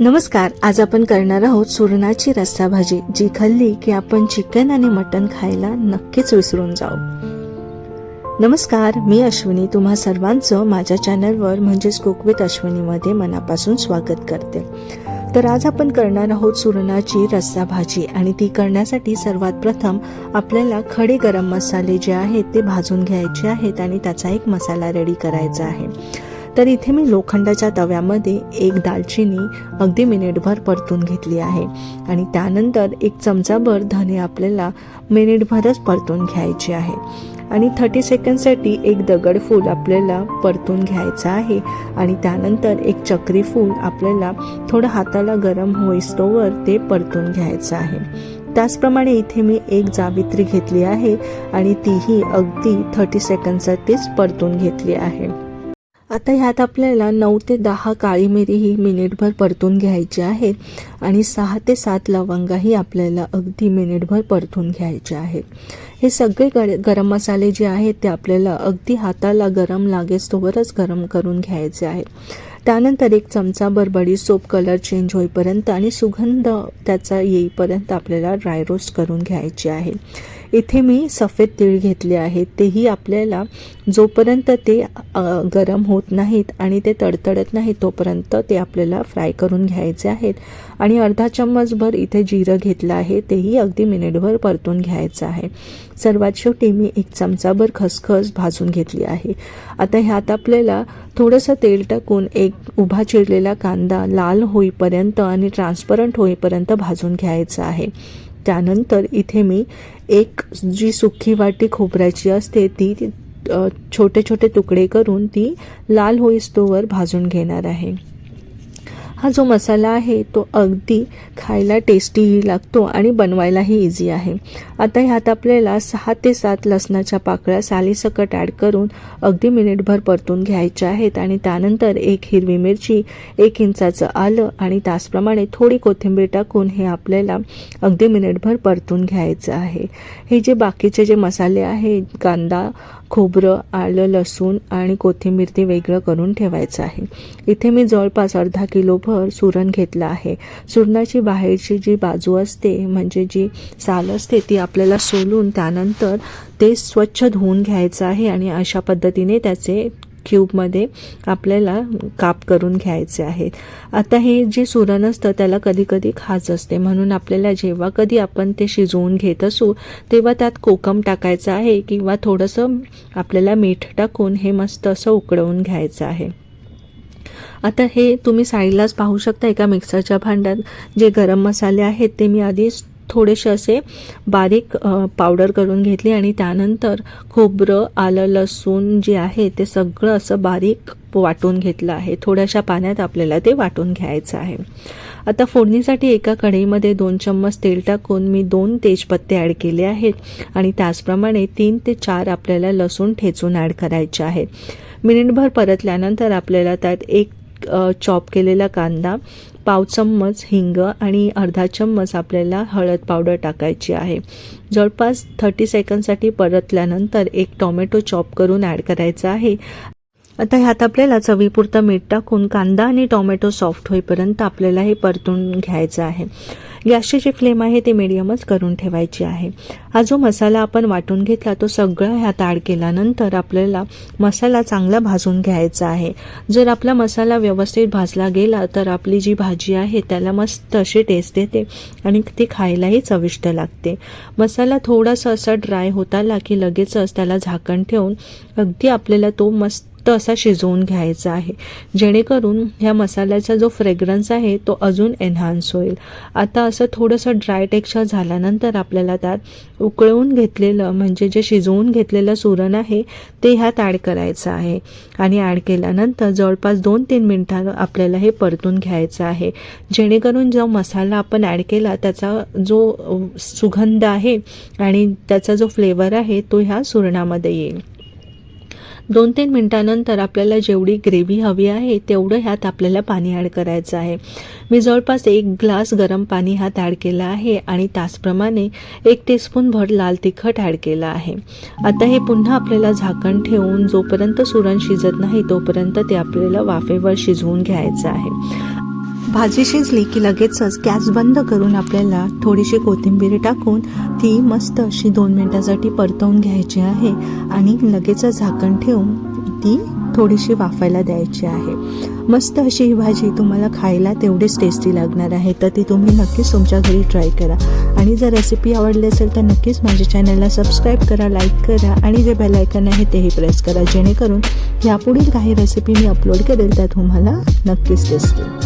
नमस्कार आज आपण करणार आहोत सुरणाची रस्सा भाजी जी खाल्ली की आपण चिकन आणि मटन खायला नक्कीच विसरून जाऊ. नमस्कार मी अश्विनी. तुम्हा सर्वांचं माझ्या चॅनलवर म्हणजेच कुक विथ अश्विनीमध्ये मनापासून स्वागत करते. तर आज आपण करणार आहोत सुरणाची रस्सा भाजी आणि ती करण्यासाठी सर्वात प्रथम आपल्याला खडे गरम मसाले जे आहेत ते भाजून घ्यायचे आहेत आणि त्याचा एक मसाला रेडी करायचा आहे. तर इथे मी लोखंडाच्या तव्यामध्ये एक दालचिनी अगदी मिनिटभर परतून घेतली आहे. आणि त्यानंतर एक चमचाभर धने आपल्याला मिनिटभरच परतून घ्यायची आहे. आणि थर्टी सेकंडसाठी एक दगड फूल आपल्याला परतून घ्यायचं आहे. आणि त्यानंतर एक चक्री फूल आपल्याला थोडं हाताला गरम होईस्तोवर ते परतून घ्यायचं आहे. त्याचप्रमाणे इथे मी एक जावित्री घेतली आहे. आणि तीही अगदी थर्टी सेकंडसाठीच परतून घेतली आहे. आता ह्यात आपल्याला नऊ ते दहा काळी मिरी ही मिनिटभर परतून घ्यायची आहेत आणि सहा ते सात लवंगाही आपल्याला अगदी मिनिटभर परतून घ्यायचे आहेत हे सगळे गर गरम मसाले जे आहेत ते आपल्याला अगदी हाताला गरम लागेस तोवरच गरम करून घ्यायचे आहेत त्यानंतर एक चमचाभर बडीसोप कलर चेंज होईपर्यंत आणि सुगंध त्याचा येईपर्यंत आपल्याला ड्राय रोस्ट करून घ्यायची आहे. इथे मी सफेद तीळ घेतले आहेत. तेही आपल्याला जोपर्यंत ते गरम होत नाहीत आणि ते तडतडत नाहीत तोपर्यंत ते आपल्याला फ्राय करून घ्यायचे आहेत. आणि अर्धा चम्मचभर इथे जिरं घेतलं आहे. तेही अगदी मिनिटभर परतून घ्यायचं आहे. सर्वात शेवटी मी एक चमचाभर खसखस भाजून घेतली आहे. आता ह्यात आपल्याला थोडंसं तेल टाकून एक उभा चिरलेला कांदा लाल होईपर्यंत आणि ट्रान्सपरंट होईपर्यंत भाजून घ्यायचा आहे. त्यानंतर इथे मी एक जी सुकी वाटी खोबऱ्याची असते ती छोटे छोटे तुकडे करून ती लाल होईस्तोवर भाजून घेणार आहे. हा जो मसाला आहे तो अगदी खायला टेस्टीही लागतो आणि बनवायलाही इझी आहे. आता ह्यात आपल्याला सहा ते सात लसणाच्या पाकळ्या सालीसकट ॲड करून अगदी मिनिटभर परतून घ्यायच्या आहेत आणि त्यानंतर एक हिरवी मिरची एक इंचाचं आलं आणि त्याचप्रमाणे थोडी कोथिंबीर टाकून हे आपल्याला अगदी मिनिटभर परतून घ्यायचं आहे. हे जे बाकीचे जे मसाले आहे कांदा खोबरं आलं लसूण आणि कोथिंबीर ते वेगळं करून ठेवायचं आहे. इथे मी जवळपास अर्धा किलोभर सुरण घेतलं आहे. सुरणाची बाहेरची जी बाजू असते म्हणजे जी साल असते ती आपल्याला सोलून त्यानंतर ते स्वच्छ धुवून घ्यायचं आहे आणि अशा पद्धतीने त्याचे क्यूबमध्ये आपल्याला काप करून घ्यायचे आहेत. आता हे जे सुरण असतं त्याला कधी कधी खाज असते. म्हणून आपल्याला जेव्हा कधी आपण ते शिजवून घेत असू तेव्हा त्यात कोकम टाकायचं आहे किंवा थोडंसं आपल्याला मीठ टाकून हे मस्त असं उकडवून घ्यायचं आहे. आता हे तुम्ही साईडलाच पाहू शकता एका मिक्सरच्या भांड्यात. जे गरम मसाले आहेत ते मी आधीच थोडेसे असे बारीक पावडर करून घेतली आणि त्यानंतर खोबरं आलं लसूण जे आहे ते सगळं असं बारीक वाटून घेतलं आहे. थोड्याशा पाण्यात आपल्याला ते वाटून घ्यायचं आहे. आता फोडणीसाठी एका कढईमध्ये दोन चम्मच तेल टाकून मी दोन तेजपत्ते ॲड केले आहेत आणि त्याचप्रमाणे तीन ते चार आपल्याला लसूण ठेचून ॲड करायचे आहेत मिनिटभर परतल्यानंतर आपल्याला त्यात एक चॉप केलेला कांदा पाव चम्मच हिंग आणि अर्धा चम्मच आपल्याला हळद पावडर टाकायची आहे. जवळपास थर्टी सेकंडसाठी परतल्यानंतर एक टोमॅटो चॉप करून ॲड करायचा आहे. आता ह्यात आपल्याला चवीपुरतं मीठ टाकून कांदा आणि टोमॅटो सॉफ्ट होईपर्यंत आपल्याला हे परतून घ्यायचं आहे. गॅसची जी फ्लेम आहे ते मिडियमच करून ठेवायची आहे. हा जो मसाला आपण वाटून घेतला तो सगळा ह्यात ॲड केल्यानंतर आपल्याला मसाला चांगला भाजून घ्यायचा आहे. जर आपला मसाला व्यवस्थित भाजला गेला तर आपली जी भाजी आहे त्याला मस्त अशी टेस्ट देते आणि ती खायलाही चविष्ट लागते. मसाला थोडासा असा ड्राय होत आला की लगेचच त्याला झाकण ठेवून अगदी आपल्याला तो मस्त असा शिजवून घ्यायचा आहे. जेणेकरून ह्या मसाल्याचा जो फ्रेग्रन्स आहे तो अजून एन्हान्स होईल. आता असं थोडंसं ड्राय टेक्स्चर झाल्यानंतर आपल्याला त्यात उकळवून घेतलेलं म्हणजे जे शिजवून घेतलेलं सुरण आहे ते ह्यात ॲड करायचं आहे. आणि ॲड केल्यानंतर जवळपास दोन तीन मिनटां आपल्याला हे परतून घ्यायचं आहे. जेणेकरून जो मसाला आपण ॲड केला त्याचा जो सुगंध आहे आणि त्याचा जो फ्लेवर आहे तो ह्या सुरणामध्ये येईल. दोन तीन मिनटानंतर आपल्याला जेवढी ग्रेव्ही हवी आहे तेवढं ह्यात आपल्याला पाणी ॲड करायचं आहे. मी जवळपास एक ग्लास गरम पाणी ह्यात ॲड केलं आहे आणि त्याचप्रमाणे एक टीस्पून भर लाल तिखट ॲड केलं आहे. आता हे पुन्हा आपल्याला झाकण ठेवून जोपर्यंत सुरण शिजत नाही तोपर्यंत ते आपल्याला वाफेवर शिजवून घ्यायचं आहे. भाजी शिजली की लगेचच गॅस बंद करून आपल्याला थोडीशी कोथिंबीर टाकून ती मस्त अशी दोन मिनटासाठी परतवून घ्यायची आहे आणि लगेचच झाकण ठेवून ती थोडीशी वाफायला द्यायची आहे. मस्त अशी ही भाजी तुम्हाला खायला तेवढीच टेस्टी लागणार आहे तर ती तुम्ही नक्कीच तुमच्या घरी ट्राय करा. आणि जर रेसिपी आवडली असेल तर नक्कीच माझ्या चॅनलला सबस्क्राईब करा लाईक करा आणि जे बेल आयकन आहे तेही प्रेस करा जेणेकरून यापुढील काही रेसिपी मी अपलोड करेल त्या तुम्हाला नक्कीच दिसतील.